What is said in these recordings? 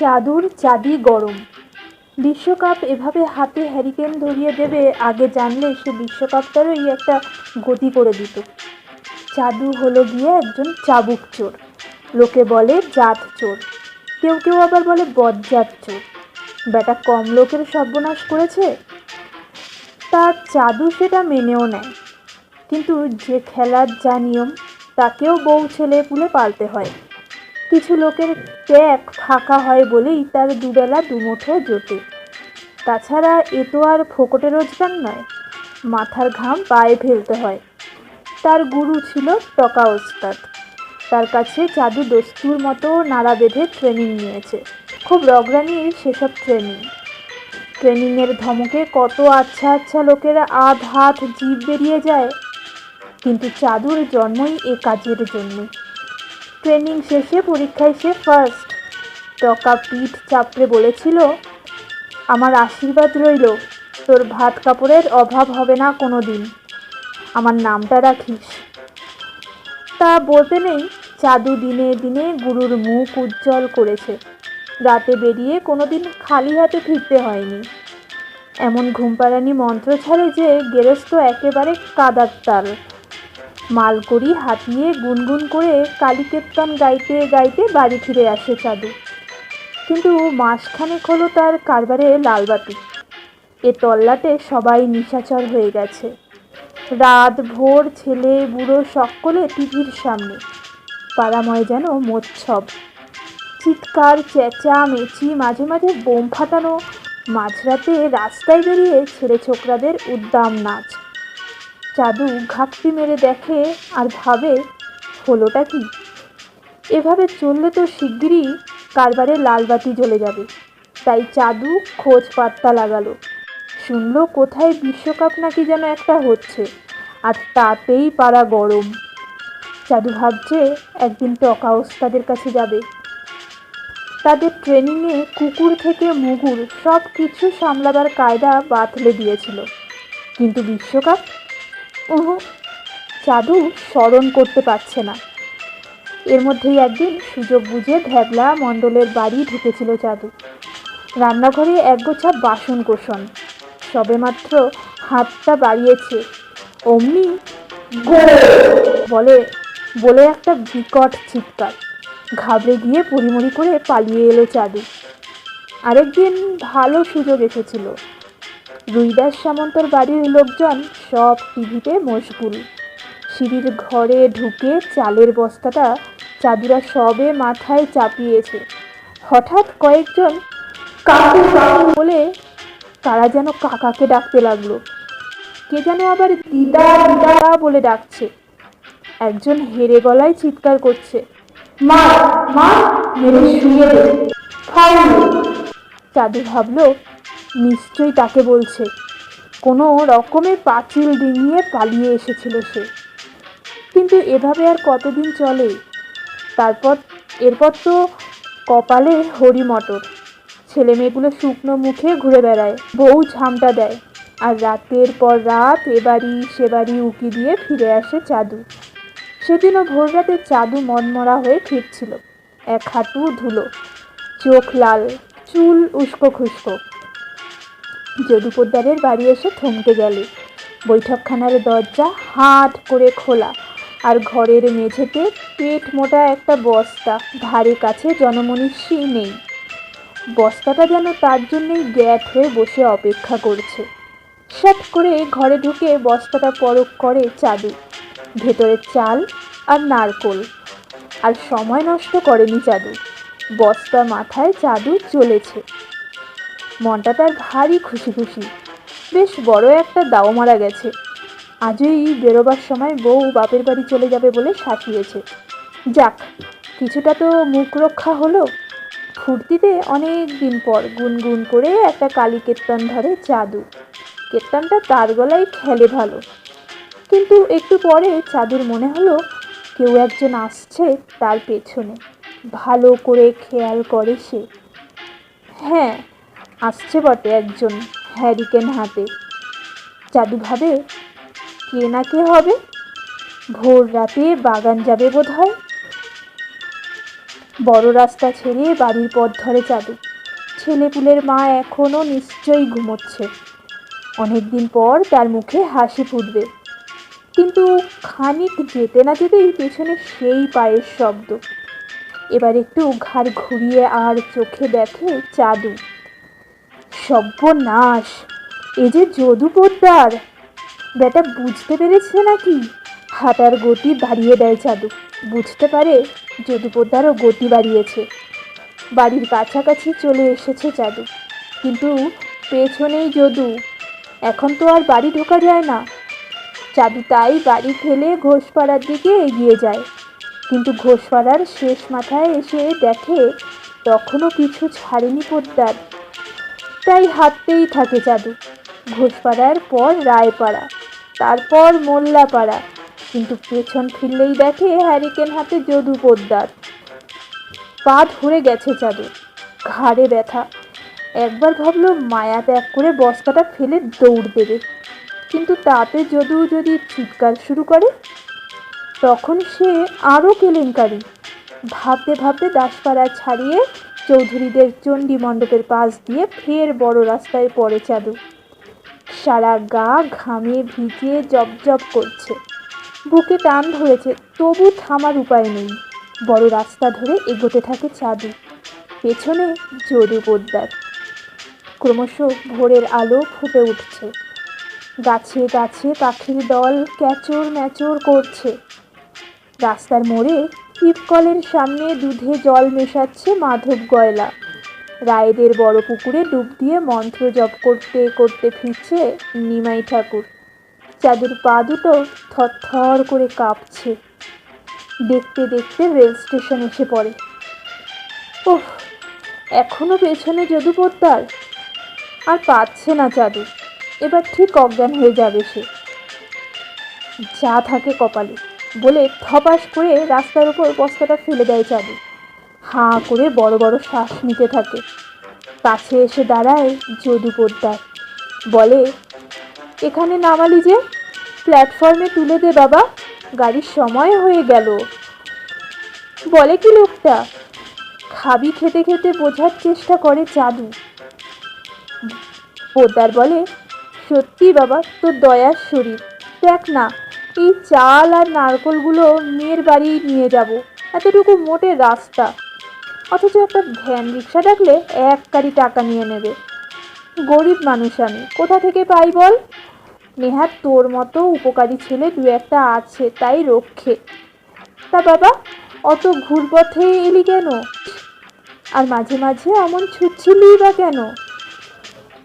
চাদুর চাঁদি গরম। বিশ্বকাপ এভাবে হাতে হ্যারিকেন ধরিয়ে দেবে, আগে জানলে সে বিশ্বকাপটারই একটা গতি করে দিত। চাদু হলো গিয়ে একজন চাবুক চোর। লোকে বলে জাত চোর। কেউ কেউ আবার বলে বজ্জাত চোর। বেটা কম লোকের সর্বনাশ করেছে। তা চাদু সেটা মেনেও নেয়। কিন্তু যে খেলার যা নিয়ম, তাকেও বউ ছেলে পুলে পালতে হয়। কিছু লোকের ট্যাগ ফাঁকা হয় বলেই তার দুবেলা দুমুঠো জোটে। তাছাড়া এ তো আর ফোকটে রোজগার নয়, মাথার ঘাম পায়ে ফেলতে হয়। তার গুরু ছিল টকা ওস্তাদ। তার কাছে জাদু দস্তুর মতো নাড়া বেঁধে ট্রেনিং নিয়েছে। খুব রগরানির সেসব ট্রেনিং ট্রেনিংয়ের ধমকে কত আচ্ছা আচ্ছা লোকেরা আধ হাত জিভ বেরিয়ে যায়, কিন্তু চাদুর জন্মই এ কাজের জন্য। ট্রেনিং শেষে পরীক্ষায় সে ফার্স্ট টকা পিঠ চাপড়ে বলেছিল, আমার আশীর্বাদ রইল, তোর ভাত কাপড়ের অভাব হবে না কোনো দিন আমার নামটা রাখিস। তা বলতে নেই চাদু দিনে দিনে গুরুর মুখ উজ্জ্বল করেছে। রাতে বেরিয়ে কোনো দিন খালি হাতে ফিরতে হয়নি। এমন ঘুমপাড়ানি মন্ত্র ছাড়ে যে গেরস্ত একেবারে কাদার তাল। মালকড়ি হাতিয়ে গুনগুন করে কালীকেত্তন গাইতে গাইতে বাড়ি ফিরে আসে চাঁদু। কিন্তু মাসখানেক হলো তার কারবারে লালবাতি এ তল্লাটে সবাই নিশাচর হয়ে গেছে। রাত, ভোর, ছেলে, বুড়ো সকলে টিভির সামনে। পাড়াময় যেন মোচ্ছব। চিৎকার, চেঁচা, মেচি, মাঝে মাঝে বোম ফাটানো, মাঝরাতে রাস্তায় বেরিয়ে ছেলে ছোকরাদের উদ্দাম নাচ। চাদু ঘাপটি মেরে দেখে আর ভাবে, হলোটা কি? এভাবে চললে তো শিগগিরই কারবারে লালবাতি জ্বলে যাবে। তাই চাদু খোঁজ পাত্তা লাগালো। শুনলো কোথায় বিশ্বকাপ নাকি যেন একটা হচ্ছে? আর তাতেই পাড়া গরম। চাদু ভাবছে একদিন টকা ওস্তাদের কাছে যাবে। তাদের ট্রেনিংয়ে কুকুর থেকে মুগুর সব কিছু সামলাবার কায়দা বাতলে দিয়েছিল। কিন্তু বিশ্বকাপ চাদু স্মরণ করতে পারছে না। এর মধ্যেই একদিন সুযোগ বুঝে ভ্যাবলা মণ্ডলের বাড়ি ঢুকেছিল চাদু রান্নাঘরে একগোছা বাসন কোষণ, সবেমাত্র হাতটা বাড়িয়েছে। অমনি বলে বলে একটা বিকট চিৎকার। ঘাবড়ে গিয়ে পরিমরি করে পালিয়ে এলো চাদু আরেকদিন ভালো সুযোগ এসেছিল। রুইদাস সামন্তর বাড়ির লোকজন সব টিভিতে মশগুল। সিঁড়ির ঘরে ঢুকে চালের বস্তাটা চাদুরা সবে মাথায় চাপিয়েছে। হঠাৎ কয়েকজন কাকু কাকু বলে তারা যেন কাকাকে ডাকতে লাগল। কে যেন আবার দিদা দিদা বলে ডাকছে। একজন হেরে গলায় চিৎকার করছে। মা মা শুয়ে চাঁদু ভাবলো নিশ্চয়ই তাকে বলছে। কোনো রকমে পাঁচিল ডিঙিয়ে পালিয়ে এসেছিল সে। কিন্তু এভাবে আর কতদিন চলে? তারপর, এরপর তো কপালে হরি মটর। ছেলে মেয়েগুলো শুকনো মুখে ঘুরে বেড়ায়, বউ ঝামটা দেয়। আর রাতের পর রাত এ বাড়ি সে বাড়ি উকি দিয়ে ফিরে আসে চাদু। সেদিনও ভোর রাতে চাদু মনমরা হয়ে ফিরছিল, এক হাঁটু ধুলো, চোখ লাল, চুল উস্কো খুস্কো। যদুপোদ্দারের বাড়ি এসে থমকে গেলে। বৈঠকখানার দরজা হাট করে খোলা আর ঘরের মেঝেতে পেট মোটা একটা বস্তা। ধারে কাছে জনমনীষী নেই। বস্তাটা যেন তার জন্যই গ্যাট হয়ে বসে অপেক্ষা করছে। সাট করে ঘরে ঢুকে বস্তাটা পরক করে চাদু, ভেতরে চাল আর নারকোল। আর সময় নষ্ট করেনি চাদু। বস্তা মাথায় চাদু চলেছে। মনটা তার ভারী খুশি খুশি। বেশ বড় একটা দাও মারা গেছে। আজই বেরোবার সময় বউ বাপের বাড়ি চলে যাবে বলে সাঁচিয়েছে যাক, কিছুটা তো মুখ রক্ষা হলো। ফুর্তিতে অনেক দিন পর গুনগুন করে একটা কালী কীর্তন ধরে চাদু। কীর্তনটা তার গলায় খেলে ভালো। কিন্তু একটু পরে চাদুর মনে হলো, কেউ একজন আসছে তার পেছনে। ভালো করে খেয়াল করে সে। হ্যাঁ আসছে বটে একজন হ্যারিকেন হাতে। চাদু ভাবে কে না কে হবে? ভোর রাতে বাগান যাবে বোধ হয় বড় রাস্তা ছেড়ে বাড়ির পথ ধরে চাঁদু ছেলেপুলের মা এখনও নিশ্চয়ই ঘুমোচ্ছে। অনেকদিন পর তার মুখে হাসি ফুটবে। কিন্তু খানিক যেতে না যেতেই পেছনে সেই পায়ের শব্দ। এবার একটু ঘাড় ঘুরিয়ে আর চোখে দেখে চাদু। সর্বনাশ। এ যে যদু পোদ্দার বেটা, বুঝতে পেরেছে নাকি? হাঁটার গতি বাড়িয়ে দেয় চাদু বুঝতে পারে যদু পোদ্দারও গতি বাড়িয়েছে। বাড়ির কাছাকাছি চলে এসেছে চাদু কিন্তু পেছনেই যদু। এখন তো আর বাড়ি ঢোকা যায় না। চাদু তাই বাড়ি ফেলে ঘোষপাড়ার দিকে এগিয়ে যায়। কিন্তু ঘোষপাড়ার শেষ মাথায় এসে দেখে তখনও পিছু ছাড়েনি পোদ্দার। তাই হাঁটতেই থাকে চাদু ঘোষপাড়ার পর রায়পাড়া, তারপর মোল্লাপাড়া। কিন্তু পেছন ফিরলেই দেখে হ্যারিকেন হাতে যদু পোদ্দার। পা ধরে গেছে চাদু ঘাড়ে ব্যথা। একবার ভাবলো, মায়া ত্যাগ করে বস্তাটা ফেলে দৌড় দেবে। কিন্তু তাতে যদু যদি চিৎকার শুরু করে, তখন সে আরও কেলেঙ্কারি। ভাবতে ভাবতে দাসপাড়া ছাড়িয়ে চৌধুরীদের চণ্ডী মণ্ডপের পাশ দিয়ে ফের বড় রাস্তায় পড়ে চাদু। সারা গা ঘামে ভিজিয়ে জবজব করছে। বুকে টান ধরেছে, তবু থামার উপায় নেই। বড় রাস্তা ধরে এগোতে থাকে চাদু। পেছনে যদু পোদ্দার। ক্রমশ ভোরের আলো ফুটে উঠছে। গাছে গাছে পাখির দল ক্যাচর ম্যাচর করছে। রাস্তার মোড়ে টিপকলের সামনে দুধে জল মেশাচ্ছে মাধব গয়লা। রায়েদের বড় পুকুরে ডুব দিয়ে মন্ত্র জপ করতে করতে ফিরছে নিমাই ঠাকুর। চাঁদের পা দুটো থরথর করে কাঁপছে। দেখতে দেখতে রেল স্টেশন এসে পড়ে। ওহ, এখনও পেছনে যদু পোদ্দার আর পাচ্ছে না চাঁদু। এবার ঠিক অজ্ঞান হয়ে যাবে সে। যা থাকে কপালে। বলে থপাস করে রাস্তার উপর বস্তাটা ফেলে দেয় চাঁদু। হাঁ করে বড় বড় শ্বাস নিতে থাকে। কাছে এসে দাঁড়ায় যদু পোদ্দার। বলে, এখানে নামালি যে, প্ল্যাটফর্মে তুলে দে বাবা, গাড়ির সময় হয়ে গেল। বলে কি লোকটা? খাবি খেতে খেতে বোঝার চেষ্টা করে চাঁদু। পোদ্দার বলে, সত্যি বাবা, তোর দয়ার শরীর। দেখ না এই চাল আর নারকলগুলো মেয়ের বাড়ি নিয়ে যাব। এতটুকু মোটে রাস্তা। অথচ একটা ভ্যান রিক্সা ডাকলে এক কারি টাকা নিয়ে নেবে। গরিব মানুষ আমি, কোথা থেকে পাই বল? নেহাত তোর মতো উপকারী ছেলে দু একটা আছে, তাই রক্ষে। তা বাবা, অত ঘুরপথে এলি কেন? আর মাঝে মাঝে অমন ছুটছিলি বা কেন?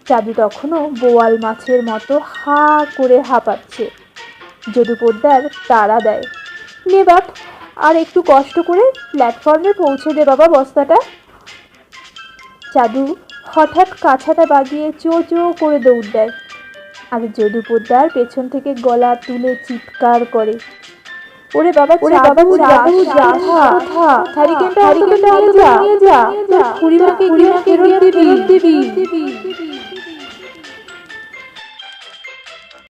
চাঁদু তখনও বোয়াল মাছের মতো হা করে হাঁপাচ্ছে। যদু পোদ্দার তাড়া দেয়। নে বাপ আর একটু কষ্ট করে প্ল্যাটফর্মে পৌঁছে দে বাবা বস্তাটা। চাদু হঠাৎ কাছাটা বাগিয়ে চো চো করে দৌড় দেয়। আর যদু পোদ্দার পেছন থেকে গলা তুলে চিৎকার করে। ওরে বাবা ওরে বাবা যাস কোথা হ্যারিকেনটা হ্যারিকেনটা নিয়ে যা। তোর খুড়িমাকে গিয়ে ফেরত দিবি।